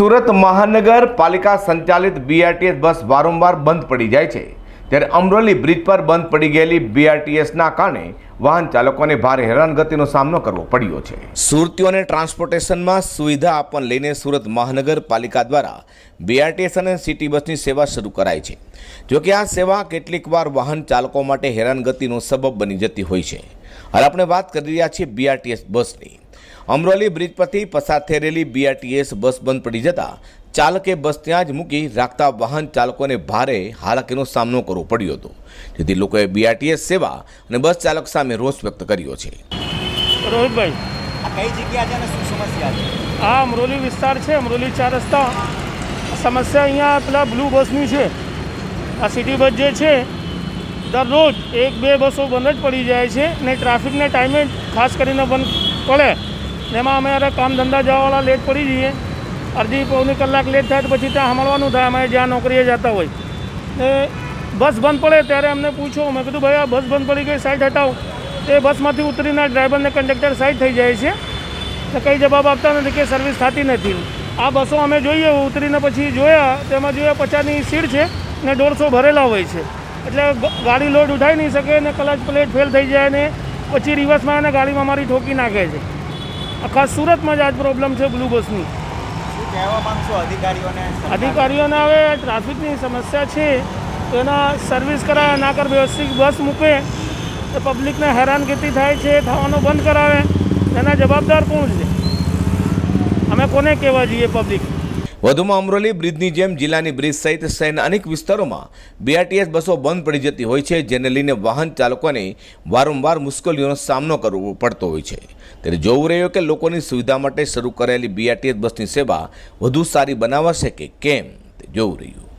સુરત મહાનગરપાલિકા સંચાલિત BRTS bus વારંવાર બંધ પડી જાય છે. ત્યારે અમરોલી બ્રિજ પર બંધ પડી ગયેલી બીઆરટીએસના કારણે વાહન ચાલકોને ભારે હેરાનગતિનો સામનો કરવો પડ્યો છે. સુરતીઓને ટ્રાન્સપોર્ટેશનમાં સુવિધા આપવાને લઈને સુરત મહાનગરપાલિકા દ્વારા બીઆરટીએસ અને સિટી બસની સેવા શરૂ કરાઈ છે. જોકે આ સેવા કેટલીકવાર વાહન ચાલકો માટે હેરાનગતિનો સબબ બની જતી હોય છે. હાલ આપણે વાત કરી રહ્યા છીએ બીઆરટીએસ બસની. અમરોલી બ્રિજ પરથી પસાર થઈ રહેલી બીઆરટીએસ બસ બંધ પડી જતા ચાલકે બસ ત્યાં જ મૂકી રાખતા વાહન ચાલકોને ભારે હાલાકીનો સામનો કરવો પડ્યો હતો. જેથી લોકોએ બીઆરટીએસ સેવા અને બસ ચાલક સામે રોષ વ્યક્ત કર્યો છે. રોહિતભાઈ. આ કઈ જગ્યા છે અને શું સમસ્યા છે? આ અમરોલી વિસ્તાર છે અમરોલી ચાર રસ્તા. સમસ્યા અહીંયા પેલા બ્લુ બસની છે. આ સિટી બસ જે છે દરરોજ એક બે બસો બંધ જ પડી જાય છે ને ટ્રાફિકને ટાઈમે ખાસ કરીને બંધ પડે. એમાં અમે અરે કામ ધંધા જવાવાળા લેટ પડી જઈએ. અડધી પૌની કલાક લેટ થાય તો પછી ત્યાં સાંભળવાનું થાય. અમે જ્યાં નોકરીએ જતા હોય. ને બસ બંધ પડે ત્યારે અમને પૂછો. મેં કીધું, ભાઈ, આ બસ બંધ પડી ગઈ સાઈડ હટાવો. તે બસમાંથી ઉતરીને ડ્રાઈવરને કંડક્ટર સાઈડ થઈ જાય છે. તો કંઈ જવાબ આપતા નથી કે સર્વિસ થતી નથી. આ બસો અમે જોઈએ. ઉતરીને પછી જોયા તેમાં જોયા પચાસની સીટ છે ને દોઢસો ભરેલા હોય છે. એટલે ગાડી લોડ ઉઠાઈ નહીં શકે ને કલાચ પ્લેટ ફેલ થઈ જાય ને પછી રિવર્સમાં એને ગાડીમાં મારી ઠોકી નાખે છે. આખા સુરતમાં જ આજ પ્રોબ્લેમ છે બ્લુ બસની અધિકારીઓને? હવે ટ્રાફિકની સમસ્યા છે તો એના સર્વિસ કરાવે ના કર વ્યવસ્થિત બસ મૂકે તો પબ્લિકને હેરાનગતિ થાય છે થવાનું બંધ કરાવે એના જવાબદાર કોણ છે? અમે કોને કહેવા જઈએ પબ્લિક વધુમાં અમરોલી, બ્રિજની જેમ જિલ્લાની બ્રિજ સહિત શહેરના અનેક વિસ્તારોમાં બીઆરટીએસ બસો બંધ પડી જતી હોય છે, જેને લઈને વાહન ચાલકોને વારંવાર મુશ્કેલીઓનો સામનો કરવો પડતો હોય છે. ત્યારે જોવું રહ્યું કે લોકોની સુવિધા માટે શરૂ કરેલી બીઆરટીએસ બસની સેવા વધુ સારી બનાવાશે કે કેમ તે જોવું રહ્યું.